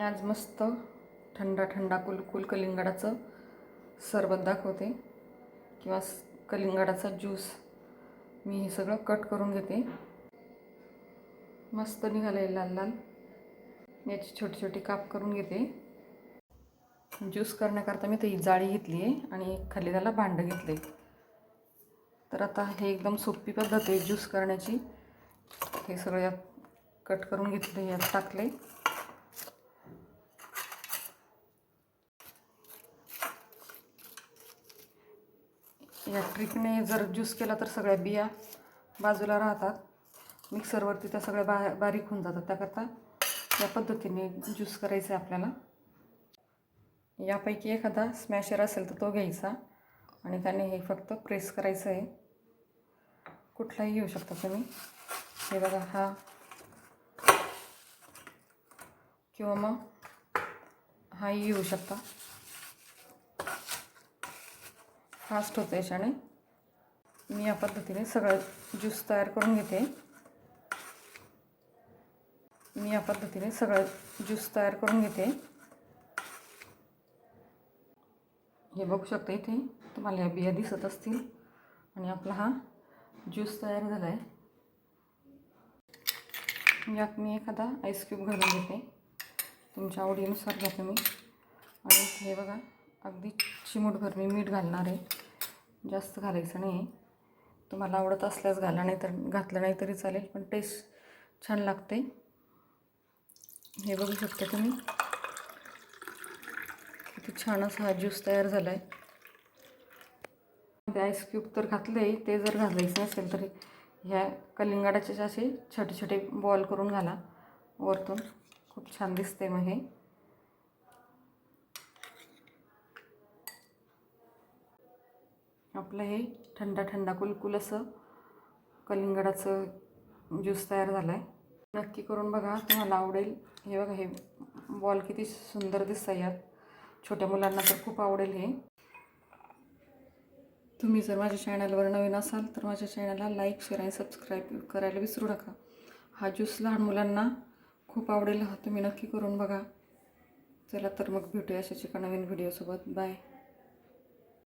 आज मस्त थंडा थंडा कुलकुल कलिंगडाचं सरबत दाखवते. किंवा कलिंगडाचा ज्यूस मी हे सगळं कट करून घेते. मस्त निघाले लाल लाल. याची छोटी छोटी काप करून घेते. ज्यूस करण्याकरता मी ती जाळी घेतली आहे आणि खाली त्याला भांडं घेतले तर आता हे एकदम सोपी पद्धत आहे ज्यूस करण्याची. हे सगळं यात कट करून घेतले यात टाकले या ट्रिकने जर ज्यूस केला तर सगळ्या बिया बाजूला राहतात. मिक्सरवरती त्या सगळ्या बा बारीक होऊन जातात. त्याकरता या पद्धतीने ज्यूस करायचं आहे आपल्याला. यापैकी एखादा स्मॅशर असेल तर तो घ्यायचा आणि त्याने हे फक्त प्रेस करायचं आहे कुठलाही घेऊ शकता तुम्ही. हे बघा हा. किंवा मग हाही येऊ शकता. फास्ट होतं याच्याने. मी या पद्धतीने सगळं ज्यूस तयार करून घेते. मी या पद्धतीने सगळं ज्यूस तयार करून घेते. हे बघू शकता इथे तुम्हाला या बिया दिसत असतील. आणि आपला हा ज्यूस तयार झाला आहे यात मी एखादा आईस क्यूब घालून घेते. तुमच्या आवडीनुसार घ्या तुम्ही. आणि हे बघा अगदी चिमूटभर मी मीठ घालणार आहे. जास्त घालायचं नाही तुम्हाला आवडत असल्यास घाला नाही तर घातलं नाही तरी चालेल पण टेस्ट छान लागते. हे बघू शकता तुम्ही. किती छान असा हा ज्यूस तयार झाला आहे आईस क्यूब तर घातले ते जर घालायचं नसेल तरी ह्या कलिंगडाचे असे छोटे छोटे बॉल करून घाला. वरतून. खूप छान दिसते मग हे. आपलं हे थंडा थंडा कुलकुल असं कलिंगडाचं ज्यूस तयार झाला आहे नक्की करून बघा तुम्हाला आवडेल. हे बघा हे बॉल किती सुंदर दिसतं यात. छोट्या मुलांना तर खूप आवडेल हे. तुम्ही जर माझ्या चॅनलवर नवीन असाल तर माझ्या चॅनलला लाईक शेअर आणि सबस्क्राईब करायला विसरू नका. हा ज्यूस लहान मुलांना खूप आवडेल. हा तुम्ही नक्की करून बघा. चला तर मग भेटूया अशाच एका नवीन व्हिडिओसोबत बाय